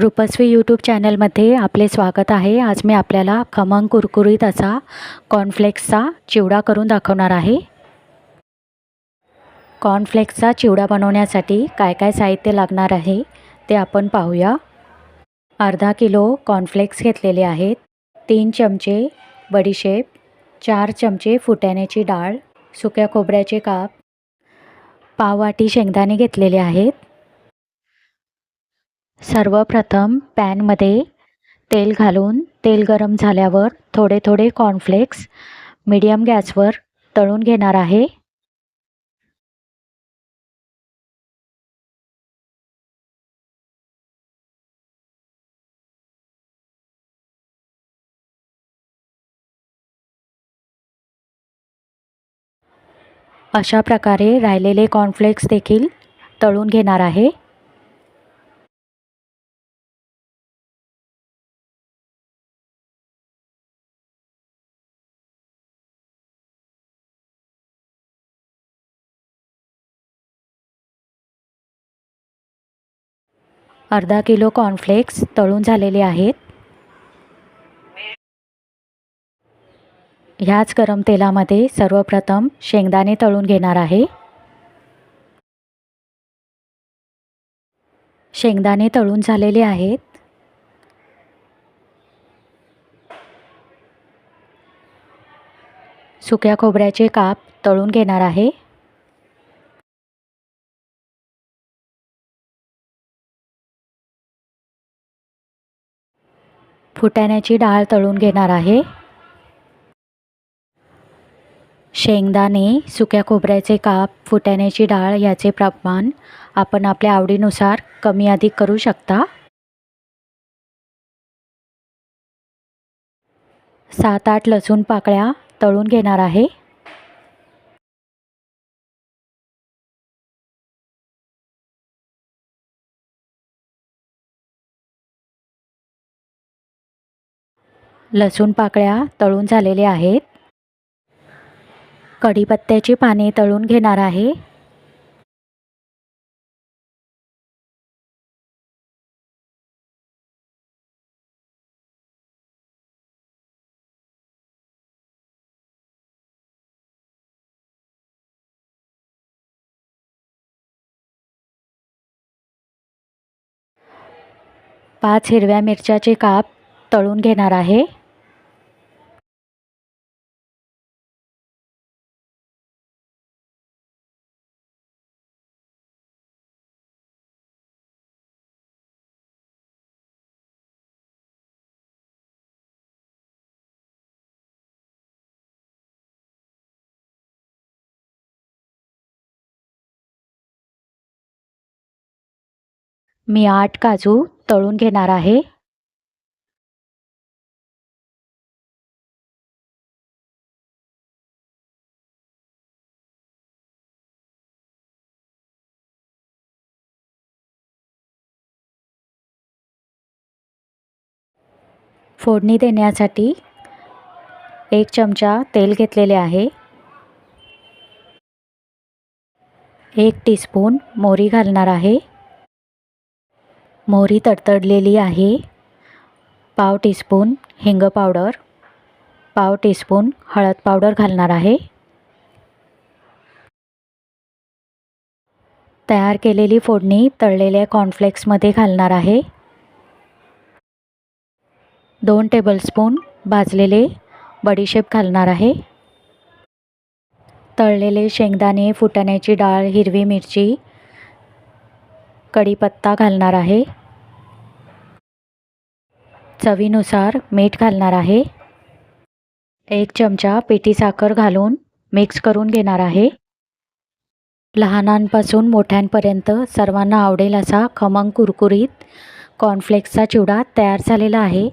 रुपस्वी YouTube चॅनलमध्ये आपले स्वागत आहे. आज मी आपल्याला खमंग कुरकुरीत असा कॉर्नफ्लेक्सचा चिवडा करून दाखवणार आहे. कॉर्नफ्लेक्सचा चिवडा बनवण्यासाठी काय काय साहित्य लागणार आहे ते आपण पाहूया. अर्धा किलो कॉर्नफ्लेक्स घेतलेले आहेत. तीन चमचे बडीशेप चार चमचे फुटाण्याची डाळ सुक्या खोबऱ्याचे काप पाववाटी शेंगदाणे घेतलेले आहेत. सर्वप्रथम पॅनमध्ये तेल घालून तेल गरम झाल्यावर थोडे थोडे कॉर्नफ्लेक्स मीडियम गॅसवर तळून घेणार आहे. अशा प्रकारे राहिलेले कॉर्नफ्लेक्स देखील तळून घेणार आहे. अर्धा किलो कॉर्नफ्लेक्स तळून झालेले आहेत. ह्याच गरम तेलामध्ये सर्वप्रथम शेंगदाणे तळून घेणार आहे. शेंगदाणे तळून झालेले आहेत. सुक्या खोबऱ्याचे काप तळून घेणार आहे. फुटाण्याची डाळ तळून घेणार आहे. शेंगदाणे सुक्या खोबऱ्याचे काप फुटाण्याची डाळ याचे प्रमाण आपण आपल्या आवडीनुसार कमी अधिक करू शकता. सात आठ लसूण पाकळ्या तळून घेणार आहे. लसूण पाकळ्या तळून झालेले आहेत. कढीपत्त्याची पाने तळून घेणार आहे. पाच हिरव्या मिरच्याचे काप तळून घेणार आहे. मी आठ काजू तळून घेणार आहे. फोडणी देण्यासाठी एक चमचा तेल घेतलेले आहे. एक टीस्पून मोहरी घालणार आहे. मोहरी तडतडलेली आहे. पाव टीस्पून हिंग पावडर. पाव टीस्पून हळद पावडर घालणार आहे. तयार केलेली फोडणी तळलेल्या कॉर्नफ्लेक्समध्ये घालणार आहे. दोन टेबलस्पून भाजलेले बडीशेप घालणार आहे. तळलेले शेंगदाणे फुटाण्याची डाळ हिरवी मिरची कढीपत्ता घालणार आहे. चवीनुसार मीठ घालणार आहे. एक चमचा पिठी साखर घालून मिक्स करून घेणार आहे. लहानांपासून मोठ्यांपर्यंत सर्वांना आवडेल असा खमंग कुरकुरीत कॉर्नफ्लेक्सचा चिवडा तयार झालेला आहे.